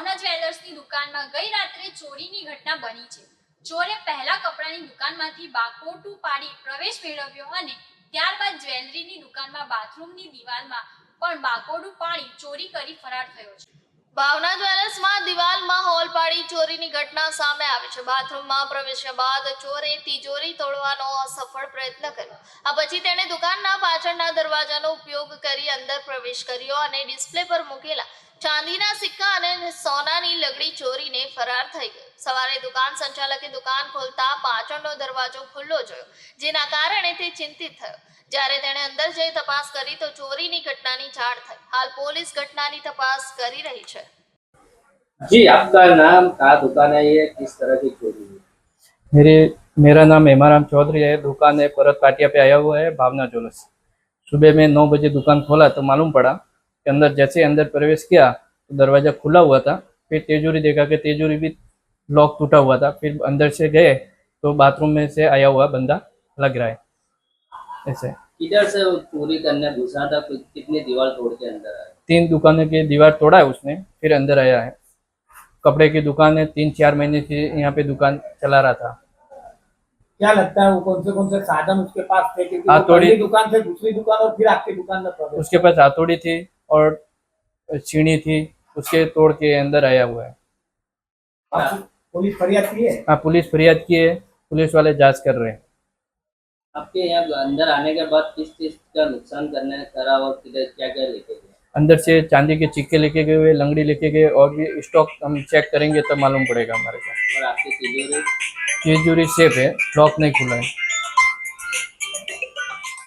ભાવના જ્વેલર્સની દુકાનમાં ગઈ રાત્રે ચોરીની ઘટના બની છે. ચોરે પહેલા કપડાની દુકાનમાંથી બાકોટું પાડી પ્રવેશ મેળવ્યો અને ત્યારબાદ જ્વેલરીની દુકાનમાં બાથરૂમની દિવાલમાં પણ બાકોડું પાડી ચોરી કરી ફરાર થયો છે. ભાવના જ્વેલર્સમાં દિવાલમાં હોલ પાડી ચોરીની ઘટના સામે આવી છે. બાથરૂમમાં પ્રવેશ્યા બાદ ચોરે તિજોરી તોડવાનો અસફળ પ્રયત્ન કર્યો. આ પછી તેણે દુકાનના પાછળના દરવાજાનો ઉપયોગ કરી અંદર પ્રવેશ કર્યો અને ડિસ્પ્લે પર મૂકેલા ચાંદીના સિક્કા અને સોનાની લગડી ચોરીને ફરાર થઈ ગયો સવારે દુકાન સંચાલકે દુકાન ખોલતા પાછળનો દરવાજો ખુલ્લો જોયો જેના કારણે તે ચિંતિત થયો જ્યારે તેણે અંદર જઈ તપાસ કરી તો ચોરીની ઘટનાની જાણ થઈ હાલ પોલીસ ઘટનાની તપાસ કરી રહી છે जी आपका नाम कहाँ दुकान है ये किस तरह की चोरी हुई मेरे मेरा नाम हेमाराम चौधरी है दुकान है परत पाटिया पे आया हुआ है भावना ज्वेलर्स सुबह में नौ बजे दुकान खोला तो मालूम पड़ा कि अंदर जैसे अंदर प्रवेश किया तो दरवाज़ा खुला हुआ था। फिर तेजोरी देखा कि तेजोरी भी लॉक टूटा हुआ था। फिर अंदर से गए तो बाथरूम में से आया हुआ बंदा लग रहा है। ऐसे। किधर से चोरी करने घुसा था कितनी दीवार तोड़ के अंदर आया? तीन दुकानों की दीवार तोड़ा है उसने फिर अंदर आया है। कपड़े की दुकान है तीन चार महीने से यहाँ पे दुकान चला रहा था। क्या लगता है वो कौन से कौन से साधन उसके पास थे? क्योंकि हाँ, दुकान से दूसरी दुकान और फिर आपकी दुकान में उसके पास हथौड़ी थी। और छीनी थी उसके तोड़ के अंदर आया हुआ है। आप पुलिस फरियाद की है? हाँ पुलिस फरियाद की है पुलिस वाले जाँच कर रहे हैं। आपके यहाँ अंदर आने के बाद किस चीज़ का नुकसान करने करा और किधर क्या क्या लेके गए? अंदर से चांदी के सिक्के लेके गए हुए लंगड़ी लेके गए और भी स्टॉक हम चेक करेंगे तब मालूम पड़ेगा हमारे को। और आपकी तिजोरी तिजोरी सेफ़ है लॉक नहीं खुला है।